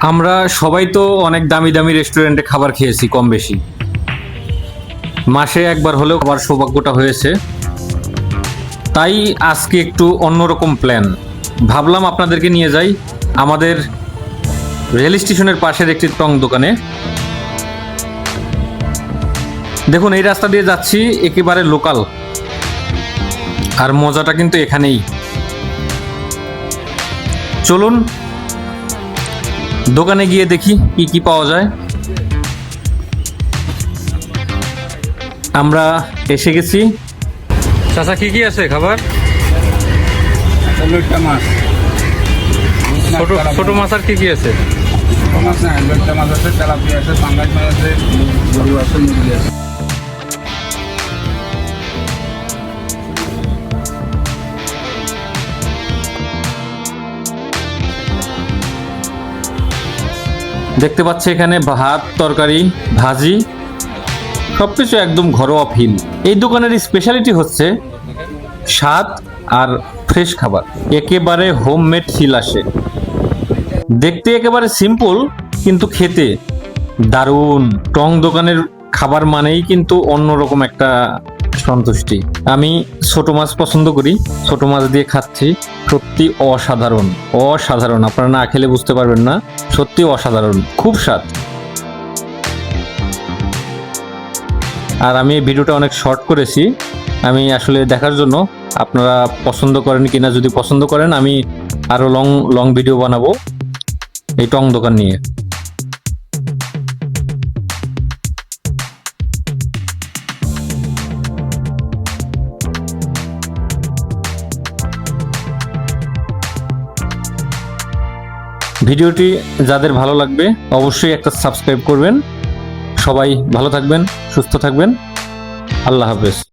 আমরা সবাই তো অনেক দামি দামি রেস্টুরেন্টে খাবার খেয়েছি, কম বেশি। মাসে একবার হলেও খাবার সৌভাগ্যটা হয়েছে। তাই আজকে একটু অন্যরকম প্ল্যান ভাবলাম আপনাদেরকে নিয়ে যাই আমাদের রেল স্টেশনের পাশের একটি টং দোকানে। দেখুন, এই রাস্তা দিয়ে যাচ্ছি একেবারে লোকাল আর মজাটা কিন্তু এখানেই। চলুন দোকানে গিয়ে দেখি কি কি পাওয়া যায়। আমরা এসে গেছি। চাচা কি কি আছে খাবার? মাছ। ছোট ছোট মাছ আর কি কি আছে? মাছ না মাছ আছে তেলাপিয়া আছে পাঙ্গাস মাছ আছে গরু আছে মুরগি আছে। দেখতে পাচ্ছি এখানে ভাত, তরকারি, ভাজি, সবকিছু একদম ঘরোয়া ফিল এই দোকানের স্পেশালিটি হচ্ছে স্বাদ আর ফ্রেশ খাবার। একেবারে হোমমেড ফিল আসে। দেখতে একেবারে সিম্পল কিন্তু খেতে দারুণ। টং দোকানের খাবার মানেই কিন্তু অন্যরকম একটা সন্তুষ্টি। আমি ছোট মাছ পছন্দ করি, ছোট মাছ দিয়ে খাচ্ছি, সত্যি অসাধারণ অসাধারণ। আপনারা না খেলে বুঝতে পারবেন না, সত্যি অসাধারণ, খুব স্বাদ। আর আমি এই ভিডিওটা অনেক শর্ট করেছি, আমি আসলে দেখার জন্য আপনারা পছন্দ করেন কিনা যদি পছন্দ করেন, আমি আরও লং লং ভিডিও বানাবো এই টং দোকান নিয়ে। ভিডিওটি যাদের ভালো লাগবে, অবশ্যই একটা সাবস্ক্রাইব করবেন। সবাই ভালো থাকবেন, সুস্থ থাকবেন। আল্লাহ হাফেজ।